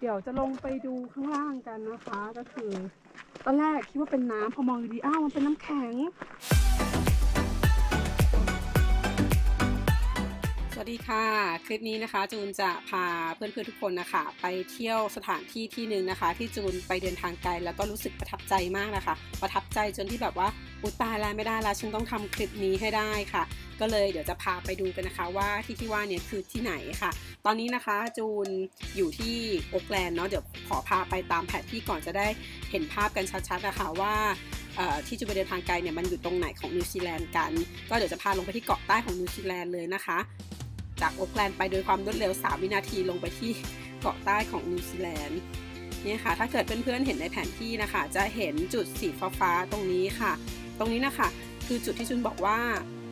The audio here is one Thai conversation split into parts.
เดี๋ยวจะลงไปดูข้างล่างกันนะคะ ก็คือ ตอนแรกคิดว่าเป็นน้ำพอมองดีๆอ้าวมันเป็นน้ำแข็ง วัสดีค่ะ คลิปนี้นะคะจูนจะพาเพื่อนๆทุกคนนะคะ ไปเที่ยวสถานที่ที่หนึ่งนะคะ ที่จูนไปเดินทางไกลแล้วก็รู้สึกประทับใจมากนะคะ ประทับใจจนที่แบบว่าอุตายแล้วไม่ได้แล้วฉันต้องทำคลิปนี้ให้ได้ค่ะ ก็เลยเดี๋ยวจะพาไปดูกันนะคะ ว่าที่ที่ว่าเนี่ยคือที่ไหนค่ะ ตอนนี้นะคะจูนอยู่ที่โอกแลนด์เนาะเดี๋ยวขอพาไปตามแผนที่ก่อนจะได้เห็นภาพกันชัดๆนะคะว่าที่จูนไปเดินทางไกลเนี่ยมันอยู่ตรงไหนของนิวซีแลนด์กัน ก็เดี๋ยวจะพาลงไปที่เกาะใต้ของนิวซีแลนด์เลยนะคะ จากโอ๊กแลนด์ไปโดยความรวดเร็ว 3 วินาทีลงไปที่เกาะใต้ของนิวซีแลนด์เนี่ยค่ะ ถ้าเกิดเพื่อนๆเห็นในแผนที่นะคะ จะเห็นจุดสีฟ้าๆตรงนี้ค่ะ ตรงนี้นะคะคือจุดที่จุนบอกว่า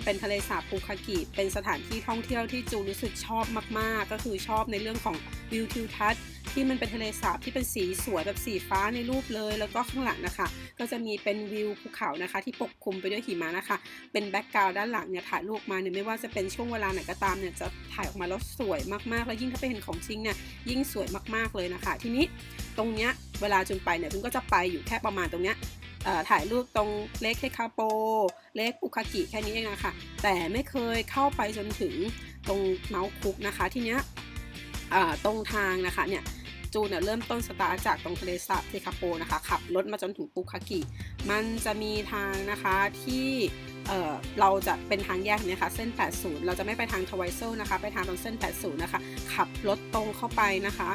เป็นทะเลสาบปูคากิ เป็นสถานที่ท่องเที่ยวที่จูนรู้สึกชอบมากๆ ก็คือชอบในเรื่องของวิวทิวทัศน์ ที่มันเป็นทะเลสาบที่เป็นสีสวยแบบสีฟ้าในรูปเลย แล้วก็ข้างหลังนะคะ ก็จะมีเป็นวิวภูเขานะคะ ที่ปกคลุมไปด้วยหิมะนะคะ เป็นแบ็กกราวด์ด้านหลังเนี่ยถ่ายรูปมาเนี่ยไม่ว่าจะเป็นช่วงเวลาไหนก็ตามเนี่ยจะถ่ายออกมาแล้วสวยมากๆ แล้วยิ่งถ้าไปเห็นของจริงเนี่ยยิ่งสวยมากๆเลยนะคะ ทีนี้ตรงเนี้ยเวลาจุนไปเนี่ยจุนก็จะไปอยู่แค่ประมาณตรงเนี้ยถ่ายรูปตรงเลคเทคาโป เลคปุคากิแค่นี้เองอะค่ะแต่ไม่เคยเข้าไปจนถึงตรงเมาส์คุกนะคะ ทีเนี้ยตรงทางนะคะเนี่ย จูนเนี่ยเริ่มต้นสตาร์จากตรงทะเลสาบเทคาโปนะคะขับรถมาจนถึงปุคากิ มันจะมีทางนะคะที่เอ่อเราจะเป็นทางแยกเนี่ยค่ะเส้น 80 เราจะไม่ไปทางทวายเซนะคะ ไปทางตรงเส้น 80 นะคะ ขับรถตรงเข้าไปนะคะ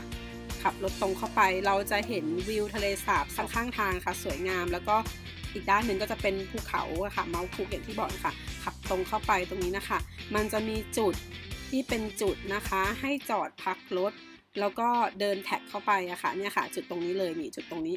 ขับรถตรงเข้าไปเราจะเห็นวิวทะเลสาบข้างข้างทางค่ะ สวยงาม แล้วก็อีกด้านหนึ่งก็จะเป็นภูเขาะค่ะเมาคุกอย่างที่บอกนะคะขับตรงเข้าไปตรงนี้นะคะ มันจะมีจุดที่เป็นจุดนะคะ ให้จอดพักรถ แล้วก็เดินแท็กเข้าไปอะค่ะเนี่ยค่ะ จุดตรงนี้เลยนี่จุดตรงนี้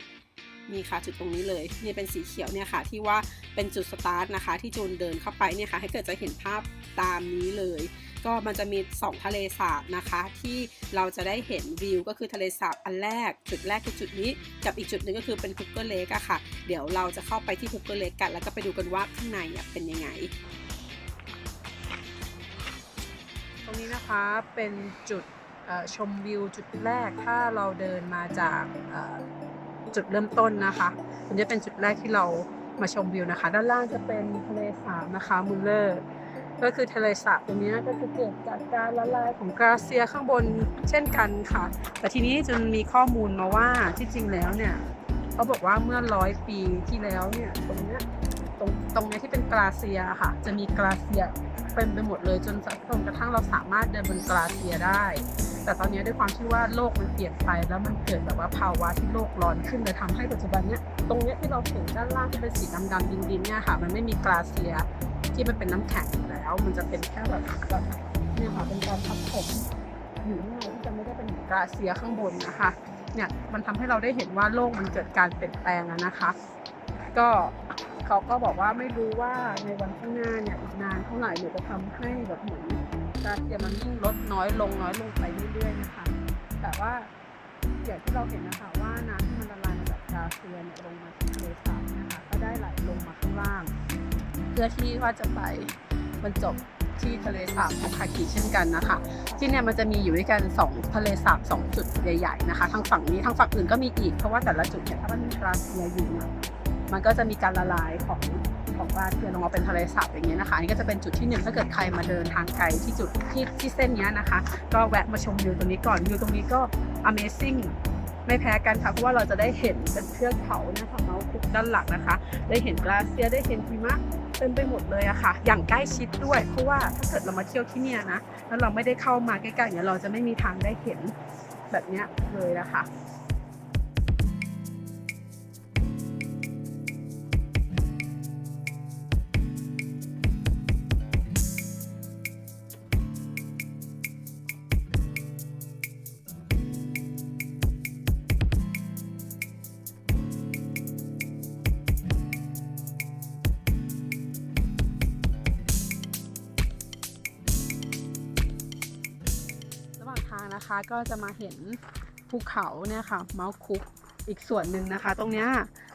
นี่ค่ะจุดตรงนี้เลยนี่เป็นสีเขียวเนี่ยค่ะที่ว่าเป็นจุดสตาร์ทนะคะ ที่จูนเดินเข้าไปเนี่ยค่ะ ให้เกิดจะเห็นภาพตามนี้เลย ก็มันจะมี 2 ทะเลสาบนะคะ ที่เราจะได้เห็นวิวก็คือทะเลสาบอันแรก จุดแรกคือจุดนี้กับอีกจุดหนึ่งก็คือเป็นฮุกเกอร์เลกอะค่ะ เดี๋ยวเราจะเข้าไปที่ฮุกเกอร์เลกกัน แล้วก็ไปดูกันว่าข้างในเนี่ยเป็นยังไง ตรงนี้นะคะเป็นจุด ชมวิวจุดแรกถ้าเราเดินมาจากจุดเริ่มต้นนะคะมันจะเป็นจุดแรกที่เรามาชมวิวนะคะ ด้านล่างจะเป็นทะเลสาบนะคะมุลเลอร์ก็คือทะเลสาบตรงนี้ก็คือเกิดจากการละลายของกราเซียข้างบนเช่นกันค่ะ แต่ทีนี้จนมีข้อมูลมาว่าที่จริงแล้วเนี่ยเขาบอกว่าเมื่อร้อยปีที่แล้วเนี่ยตรงนี้ตรงตรงนี้ที่เป็นกราเซียค่ะ จะมีกราเซียเป็นไปหมดเลยจนจนกระทั่งเราสามารถเดินบนกราเซียได้ แต่ตอนนี้ด้วยความที่ว่าโลกมันเปลี่ยนไป แล้วมันเกิดแบบว่าภาวะที่โลกร้อนขึ้นเลยทำให้ปัจจุบันเนี้ยตรงเนี้ยที่เราเห็นด้านล่างที่เป็นสีดำๆดินๆเนี่ยค่ะ มันไม่มีกราเซียที่มันเป็นน้ำแข็งแล้ว มันจะเป็นแค่แบบแบบเนี่ยค่ะเป็นการทับถมอยู่ข้างในที่จะไม่ได้เป็นกราเซียข้างบนนะคะเนี่ยมันทำให้เราได้เห็นว่าโลกมันเกิดการเปลี่ยนแปลงแล้วนะคะ ก็เขาก็บอกว่าไม่รู้ว่าในวันข้างหน้าเนี่ยอีกนานเท่าไหร่เนี่ยจะทำให้แบบเหมือน กรเซียมันยิ่งลดน้อยลงน้อยลงไปเรื่อยๆนะคะ แต่ว่าอย่างที่เราเห็นนะคะว่าน้ำที่มันละลายมาจากกาเซียเนี่ยลงมาที่ทะเลสาบนี่ยค่ะก็ได้ไหลลงมาข้างล่าง เพื่อที่ว่าจะไปบรรจบที่ทะเลสาบโอคากิเช่นกันนะคะ ที่เนี่ยมันจะมีอยู่ด้วยกัน 2 ทะเลสาบ2จุดใหญ่ ๆนะคะ ทางฝั่งนี้ทางฝั่งอื่นก็มีอีกเพราะว่าแต่ละจุดเนี่ยถ้ามันมีกราเซียอยู่เนี่ยมันก็จะมีการละลายของ ของกราเซียลงมาเป็นทะเลสาบอย่างเงี้ยนะคะอันนี้ก็จะเป็นจุดที่หนึ่งถ้าเกิดใครมาเดินทางไกลที่จุดที่ที่เส้นนี้นะคะ ก็แวะมาชมวิวตรงนี้ก่อนวิวตรงนี้ก็ Amazing ไม่แพ้กันค่ะเพราะว่าเราจะได้เห็นเป็นเทือกเขานะคะเมาคุกด้านหลังนะคะ ได้เห็นกราเซียได้เห็นหิมะเต็มไปหมดเลยอะค่ะ อย่างใกล้ชิดด้วย เพราะว่าถ้าเกิดเรามาเที่ยวที่เนี่ยนะแล้วเราไม่ได้เข้ามาใกล้ๆเนี่ยเราจะไม่มีทางได้เห็นแบบเนี้ยเลยนะคะ นะคะก็จะมาเห็นภูเขาเนี่ยค่ะเมาส์คุกอีกส่วนหนึ่งนะคะ ตรงเนี้ย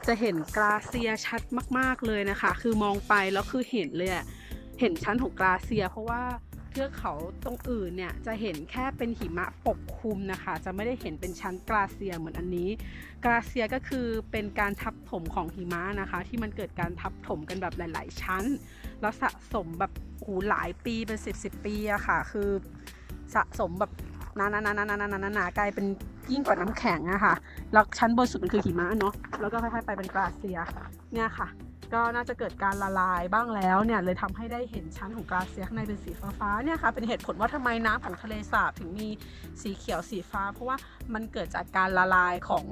จะเห็นกราเซียชัดมาก ๆเลยนะคะ คือมองไปแล้วคือเห็นเลยเห็นชั้นของกราเซีย เพราะว่าเทือกเขาตรงอื่นเนี่ยจะเห็นแค่เป็นหิมะปกคลุมนะคะ จะไม่ได้เห็นเป็นชั้นกราเซียเหมือนอันนี้ กราเซียก็คือเป็นการทับถมของหิมะนะคะ ที่มันเกิดการทับถมกันแบบหลาย ๆ ชั้น แล้วสะสมแบบโอ้โหหลายปีเป็นสิบสิบปีอะค่ะ คือสะสมแบบ หนาๆๆๆๆๆๆกลายเป็นยิ่งกว่าน้ำแข็งอะค่ะ แล้วชั้นบนสุดมันคือหิมะเนาะ แล้วก็ค่อยๆไปเป็นกราเซีย เนี่ยค่ะ ก็น่าจะเกิดการละลายบ้างแล้วเนี่ยเลยทำให้ได้เห็นชั้นของกราเซียข้างในเป็นสีฟ้าๆ เนี่ยค่ะ เป็นเหตุผลว่าทำไมน้ำของทะเลสาบถึงมีสีเขียวสีฟ้า เพราะว่ามันเกิดจากการละลายของ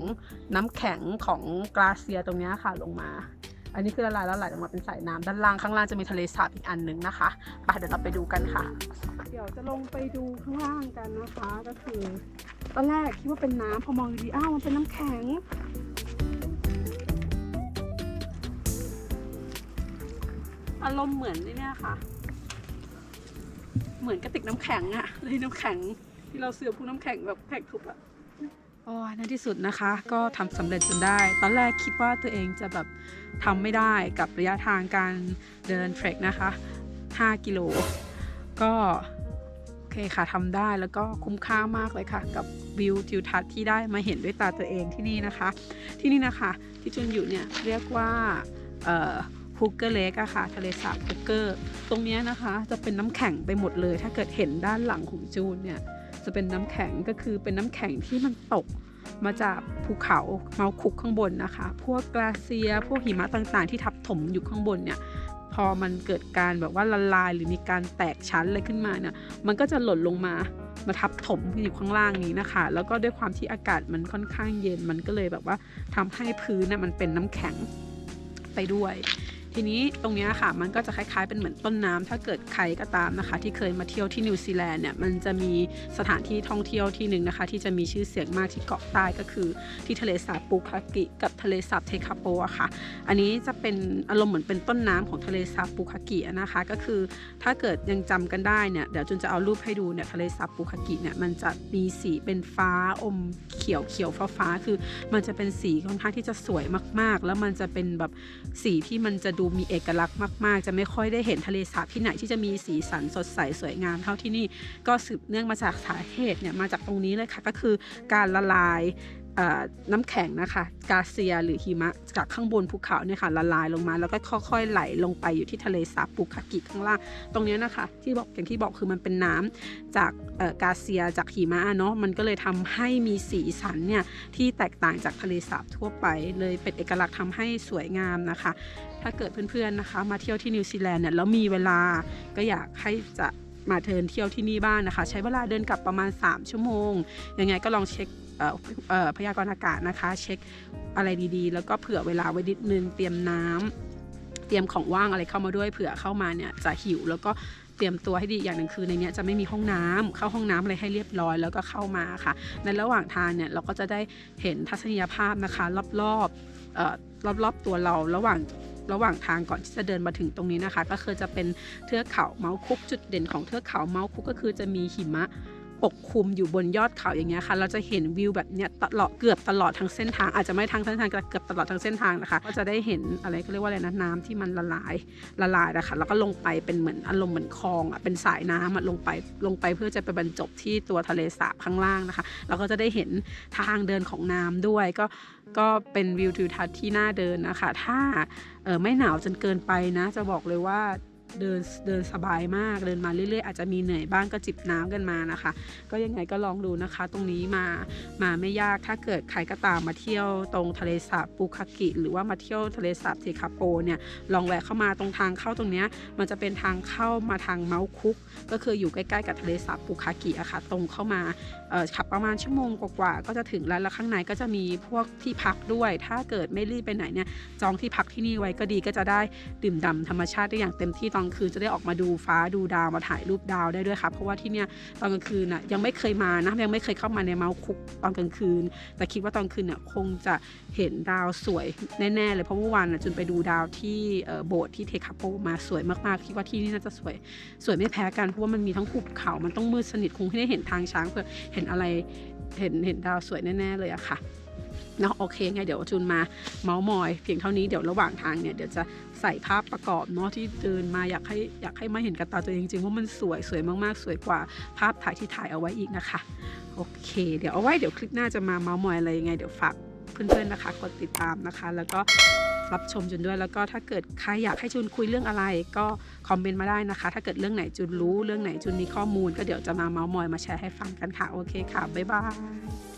น้ำแข็งของกราเซียตรงนี้ค่ะลงมา อันนี้คือละลายแล้วไหลลงมาเป็นสายน้ำด้านล่างข้างล่างจะมีทะเลสาบอีกอันหนึ่งนะคะ ไปเดี๋ยวเราไปดูกันค่ะ เดี๋ยวจะลงไปดูข้างล่างกันนะคะ ก็คือ ตอนแรกคิดว่าเป็นน้ำพอมองดีอ้าวมันเป็นน้ำแข็งอารมณ์เหมือนนี่เนี่ยค่ะ เหมือนกระติกน้ำแข็งอะเลยน้ำแข็งที่เราเสือพูน้ำแข็งแบบแข็งทุบอะโอ้ยในที่สุดนะคะ ก็ทำสำเร็จจนได้ ตอนแรกคิดว่าตัวเองจะแบบทำไม่ได้กับระยะทางการเดินเทรคนะคะ 5 กิโล ก็ เคค่ะทำได้แล้วก็คุ้มค่ามากเลยค่ะ กับวิวทิวทัศน์ที่ได้มาเห็นด้วยตาตัวเองที่นี่นะคะ ที่นี่นะคะที่จุนอยู่เนี่ยเรียกว่าฮุกเกอร์เลกอะค่ะทะเลสาบฮุกเกอร์ ตรงเนี้ยนะคะจะเป็นน้ำแข็งไปหมดเลย ถ้าเกิดเห็นด้านหลังของจูนเนี่ยจะเป็นน้ำแข็งก็คือเป็นน้ำแข็งที่มันตกมาจากภูเขาเมาคุกข้างบนนะคะ พวกกลาเซีย พวกหิมะต่างๆ ที่ทับถมอยู่ข้างบนเนี่ย พอมันเกิดการแบบว่าละลายหรือมีการแตกชั้นอะไรขึ้นมาเนี่ยมันก็จะหล่นลงมามาทับถมอยู่ข้างล่างนี้นะคะ แล้วก็ด้วยความที่อากาศมันค่อนข้างเย็นมันก็เลยแบบว่าทำให้พื้นน่ะมันเป็นน้ำแข็งไปด้วย ทีนี้ตรงนี้ค่ะมันก็จะคล้ายๆเป็นเหมือนต้นน้ำถ้าเกิดใครก็ตามนะคะ ที่เคยมาเที่ยวที่นิวซีแลนด์เนี่ยมันจะมีสถานที่ท่องเที่ยวที่หนึ่งนะคะ ที่จะมีชื่อเสียงมากที่เกาะใต้ก็คือ ที่ทะเลสาบปูคากิกับทะเลสาบเทคาโปะค่ะ อันนี้จะเป็นอารมณ์เหมือนเป็นต้นน้ำของทะเลสาบปูคากินะคะ ก็คือถ้าเกิดยังจำกันได้เนี่ยเดี๋ยวจุนจะเอารูปให้ดูเนี่ยทะเลสาบปูคากิเนี่ยมันจะมีสีเป็นฟ้าอมเขียวเขียวฟ้าฟ้าคือ มันจะเป็นสีค่อนข้างที่จะสวยมากๆ แล้วมันจะเป็นแบบสีที่มันจะดูมีเอกลักษณ์มาก ๆ จะไม่ค่อยได้เห็นทะเลสาบที่ไหนที่จะมีสีสันสดใสสวยงามเท่าที่นี่ก็สืบเนื่องมาจากสาเหตุเนี่ยมาจากตรงนี้เลยค่ะก็คือการละลาย น้ำแข็งนะคะกาเซียหรือหิมะจากข้างบนภูเขาเนี่ยค่ะละลายลงมา แล้วก็ค่อยๆไหลลงไปอยู่ที่ทะเลสาบปูคากิข้างล่าง ตรงนี้นะคะที่บอกอย่างที่บอกคือมันเป็นน้ำจากกาเซียจากหิมะเนาะมันก็เลยทำให้มีสีสันเนี่ยที่แตกต่างจากทะเลสาบทั่วไป เลยเป็นเอกลักษณ์ทำให้สวยงามนะคะ ถ้าเกิดเพื่อนๆนะคะ มาเที่ยวที่นิวซีแลนด์เนี่ยแล้วมีเวลาก็อยากให้จะมาเทินเที่ยวที่นี่บ้างนะคะ ใช้เวลาเดินกลับประมาณ 3 ชั่วโมง ยังไงก็ลองเช็ค พยากรณ์อากาศนะคะ เช็คอะไรดีๆ แล้วก็เผื่อเวลาไว้นิดนึงเตรียมน้ำเตรียมของว่างอะไรเข้ามาด้วยเผื่อเข้ามาเนี่ยจะหิวแล้วก็เตรียมตัวให้ดีอย่างหนึ่งคือในนี้จะไม่มีห้องน้ำเข้าห้องน้ำอะไรให้เรียบร้อยแล้วก็เข้ามาค่ะ ในระหว่างทางเนี่ยเราก็จะได้เห็นทัศนียภาพนะคะ รอบๆเอ่อรอบๆตัวเราระหว่างระหว่างทางก่อนที่จะเดินมาถึงตรงนี้นะคะ ก็คือจะเป็นเทือกเขาเมาคุกจุดเด่นของเทือกเขาเมาคุกก็คือจะมีหิมะ ปกคลุมอยู่บนยอดเขาอย่างเงี้ยค่ะเราจะเห็นวิวแบบเนี้ยตลอดเกือบตลอดทั้งเส้นทางอาจจะไม่ทั้งเส้นทางแต่เกือบตลอดทั้งเส้นทางนะคะ ก็จะได้เห็นอะไรก็เรียกว่าอะไรนะน้ำที่มันละลายละลายนะคะแล้วก็ลงไปเป็นเหมือนอารมณ์เหมือนคลองอะเป็นสายน้ำอะลงไปลงไปเพื่อจะไปบรรจบที่ตัวทะเลสาบข้างล่างนะคะ เราก็จะได้เห็นทางเดินของน้ำด้วยก็ก็เป็นวิวทิวทัศน์ที่น่าเดินนะคะ ถ้าเออไม่หนาวจนเกินไปนะ จะบอกเลยว่า เดินเดินสบายมากเดินมาเรื่อยๆ อาจจะมีเหนื่อยบ้างก็จิบน้ำกันมานะคะ ก็ยังไงก็ลองดูนะคะ ตรงนี้มามาไม่ยากถ้าเกิดใครก็ตามมาเที่ยวตรงทะเลสาบปูคากิ หรือว่ามาเที่ยวทะเลสาบเทคาโปเนี่ยลองแวะเข้ามาตรงทางเข้าตรงเนี้ยมันจะเป็นทางเข้ามาทางเมาคุก ก็คืออยู่ใกล้ๆกับทะเลสาบปูคากิอะค่ะตรงเข้ามาขับประมาณชั่วโมงกว่าๆก็จะถึงแล้วแล้วข้างในก็จะมีพวกที่พักด้วย ถ้าเกิดไม่รีบไปไหนเนี่ยจองที่พักที่นี่ไว้ก็ดีก็จะได้ดื่มด่ำธรรมชาติได้อย่างเต็มที่ตอนกลางคืนจะได้ออกมาดูฟ้าดูดาวมาถ่ายรูปดาวได้ด้วยค่ะเพราะว่าที่เนี่ยตอนกลางคืนน่ะยังไม่เคยมานะยังไม่เคยเข้ามาในเมาส์คุกตอนกลางคืน แต่คิดว่าตอนคืนเนี่ยคงจะเห็นดาวสวยแน่ๆเลยเพราะเมื่อวานน่ะจุนไปดูดาวที่โบสถ์ที่เทคาโปมาสวยมากๆคิดว่าที่นี่น่าจะสวยสวยไม่แพ้กันเพราะว่ามันมีทั้งหุบเขามันต้องมืดสนิทคงไม่ได้เห็นทางช้างเพื่อเห็นอะไรเห็นเห็นดาวสวยแน่ๆเลยอะค่ะ เนาะโอเคไงเดี๋ยวจูนมาเมาส์มอย เพียงเท่านี้เดี๋ยวระหว่างทางเนี่ยเดี๋ยวจะใส่ภาพประกอบเนาะที่เดินมาอยากให้อยากให้มาเห็นกับตาตัวเองจริงๆว่ามันสวยสวยมากๆ สวยกว่าภาพถ่ายที่ถ่ายเอาไว้อีกนะคะ โอเค เดี๋ยวเอาไว้เดี๋ยวคลิปหน้าจะมาเมาส์มอยอะไรยังไงเดี๋ยวฝากเพื่อนๆนะคะกดติดตามนะคะ แล้วก็รับชมจุนด้วยแล้วก็ถ้าเกิดใครอยากให้จุนคุยเรื่องอะไร ก็คอมเมนต์มาได้นะคะ ถ้าเกิดเรื่องไหนจุนรู้เรื่องไหนจุนมีข้อมูล ก็เดี๋ยวจะมาเมาส์มอยมาแชร์ให้ฟังกันค่ะโอเคค่ะบ๊ายบาย